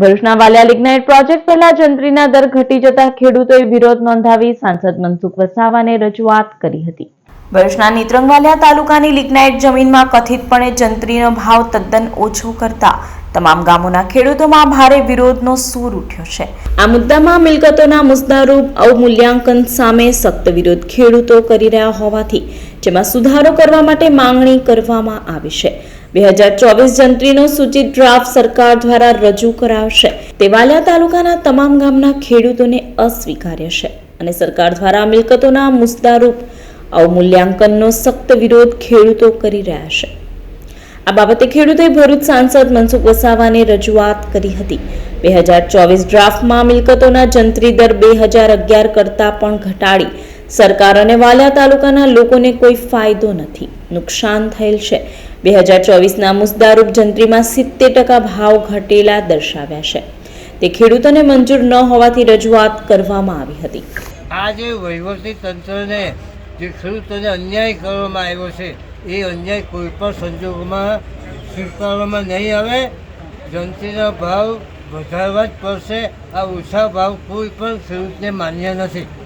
ભરૂચના Valia lignite project પહેલા જંત્રીના દર ઘટી જતા ખેડૂતોએ વિરોધ નોંધાવી સાંસદ મનસુખ વસાવાને રજૂઆત કરી હતી. ભરૂચના નીત્રંગવાલિયા તાલુકાની લિગ્નાઇટ જમીનમાં કથિતપણે જંત્રીનો ભાવ તદ્દન ઓછો કરતા તમામ ગામોના ખેડૂતોમાં ભારે વિરોધનો સૂર ઉઠ્યો છે. આ મુદ્દામાં મિલકતોના મુદ્દારૂપ અવમૂલ્યાંકન સામે સખ્ત વિરોધ ખેડૂતો કરી રહ્યા હોવાથી જેમાં સુધારો કરવા માટે માંગણી કરવામાં આવી છે. બે હજાર ચોવીસ જંત્રીનો સૂચિત ડ્રાફ્ટ સરકાર દ્વારા રજૂ કરાવશે. તે તાલુકાના તમામ ગામના ખેડૂતોને અસ્વીકાર્ય છે અને સરકાર દ્વારા મિલકતોના મુસદારૂપ અવમૂલ્યાંકનનો સખ્ત વિરોધ ખેડૂતો કરી રહ્યા છે. આ બાબતે ખેડૂતોએ ભરૂચ સાંસદ મનસુખ વસાવાને રજૂઆત કરી હતી. બે હજાર ચોવીસ ડ્રાફ્ટમાં મિલકતોના જંત્રી દર બે હજાર અગિયાર કરતાં પણ ઘટાડી સરકાર અને વાલિયા તાલુકાના લોકોને કોઈ ફાયદો નથી. નુકસાન થયેલ છે. બે હજાર ચોવીસના મુસદારૂપ જંત્રીમાં સિત્તેર ટકા ભાવ ઘટેલા દર્શાવ્યા છે. તે ખેડૂતોને મંજૂર ન હોવાથી રજૂઆત કરવામાં આવી હતી. આ જે વહીવટી તંત્રને જે ખેડૂતોને અન્યાય કરવામાં આવ્યો છે, એ અન્યાય કોઈ પણ સંજોગોમાં સ્વીકારવામાં નહીં આવે. જંત્રીનો ભાવ વધારવા જ પડશે. આ ઓછા ભાવ કોઈ પણ ખેડૂતને માન્ય નથી.